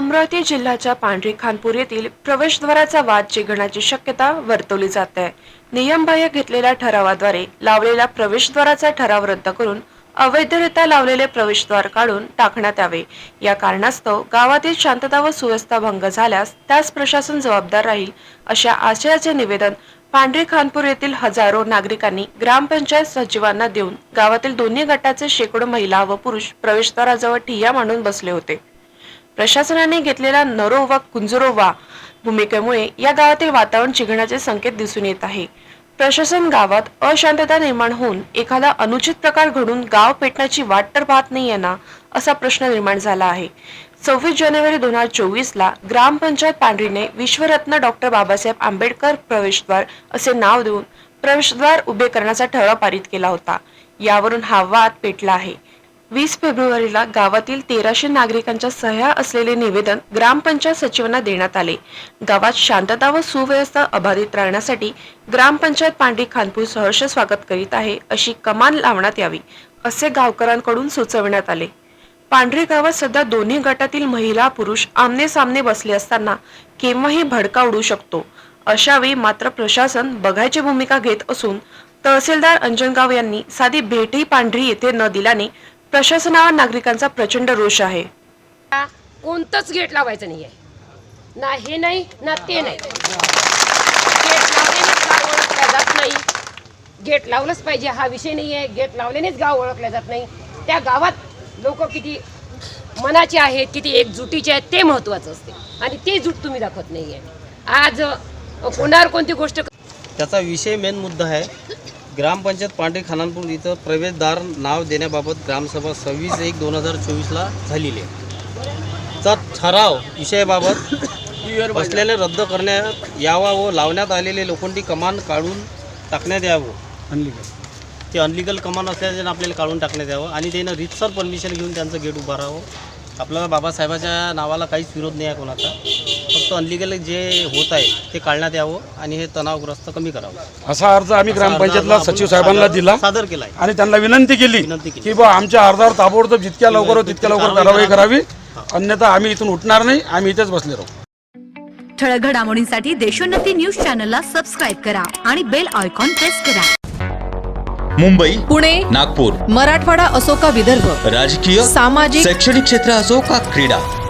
अमरावती जिल्ह्याच्या पांढरी खानपूर येथील प्रवेशद्वाराचा वाद चिघळण्याची शक्यता वर्तवली जात. आहे नियमबाह्य घेतलेल्या ठरावाद्वारे लावलेला प्रवेशद्वाराचा ठराव रद्द करून अवैधरित्या लावलेले प्रवेशद्वार काढून टाकण्यात यावे. या कारणास्तव गावातील शांतता व सुव्यवस्था भंग झाल्यास त्यास प्रशासन जबाबदार राहील अशा आशयाचे निवेदन पांढरी खानपूर येथील हजारो नागरिकांनी ग्रामपंचायत सचिवांना देऊन गावातील दोन्ही गटाचे शेकडो महिला व पुरुष प्रवेशद्वाराजवळ ठिय्या मांडून बसले होते. प्रशासनाने घेतलेला नरो वा कुंजरो वा भूमिकेमुळे या गावातील वातावरण चिघण्याचे संकेत दिसून येत आहे. प्रशासन गावात अशांतता निर्माण होऊन एखादा अनुचित प्रकार घडून गाव पेटण्याची वाट तर पाहत नाही ना असा प्रश्न निर्माण झाला आहे. सव्वीस जानेवारी दोन हजार चोवीस ला ग्रामपंचायत पांढरीने विश्वरत्न डॉक्टर बाबासाहेब आंबेडकर प्रवेशद्वार असे नाव देऊन प्रवेशद्वार उभे करण्याचा ठराव पारित केला होता. यावरून हा वाद पेटला आहे. वीस फेब्रुवारीला गावातील तेराशे नागरिकांच्या सह्या असलेले निवेदन ग्रामपंचायत सचिवांना देण्यात आले. गावात शांतता व सुव्यवस्था अबाधित राहण्यासाठी ग्रामपंचायत पांढरी खानपूर सहर्ष स्वागत करीत आहे अशी कमान लावण्यात यावी असे गावकऱ्यांकडून सुचविण्यात आले. पांढरी गावात सध्या दोन्ही गटातील महिला पुरुष आमने सामने बसले असताना केव्हाही भडका उडू शकतो. अशावेळी मात्र प्रशासन बघायची भूमिका घेत असून तहसीलदार अंजनगाव यांनी साधी भेटही पांढरी येथे न दिल्याने प्रशासनावर नागरिकांचा प्रचंड रोष आहे. कोणतंच गेट लावायचं नाही आहे ना हे नाही ना ते नाही. गेट जात नाही. गेट लावलंच पाहिजे हा विषय नाही आहे गेट लावल्यानेच गाव ओळखल्या जात नाही. त्या गावात लोक किती मनाचे आहेत किती एकजुटीचे आहेत ते महत्वाचं असते. आणि ते जूट तुम्ही दाखवत नाही आहे आज कोणावर कोणती गोष्ट त्याचा विषय मेन मुद्दा आहे ग्रामपंचायत पांढरी खानापूर इथं प्रवेशद्वार नाव देण्याबाबत ग्रामसभा सव्वीस एक दोन हजार चोवीसला झालेली आहे. चा ठराव विषयाबाबत बसलेले रद्द करण्यात यावा व लावण्यात आलेले लोखंडी कमान काढून टाकण्यात यावं. ते अनलिगल कमान असल्याने आपल्याला काढून टाकण्यात यावं आणि त्यानं रितसर परमिशन घेऊन त्यांचं गेट उभारावं आपल्याला बाबासाहेबाच्या नावाला काहीच विरोध नाही आहे कोणाचा. फक्त अनलिगल जे होत आहे ते काढण्यात यावं आणि हे तणावग्रस्त कमी करावं. असा अर्ज आम्ही ग्रामपंचायतला अर्ज आपण सचिव साहेबांना दिला सादर केला आहे आणि त्यांना विनंती केली विनंती केली. की बा आमच्या अर्जावर ताबडतोब जितक्या लवकर होईल तितक्या लवकर कारवाई करावी. अन्यथा आम्ही इथून उठणार नाही आम्ही इथेच बसले राहू. ठळक घडामोडींसाठी देशोन्नती न्यूज चॅनलला सबस्क्राईब करा आणि बेल आयकॉन प्रेस करा. मुंबई पुणे नागपूर मराठवाडा असो का विदर्भ राजकीय सामाजिक शैक्षणिक क्षेत्र असो का क्रीडा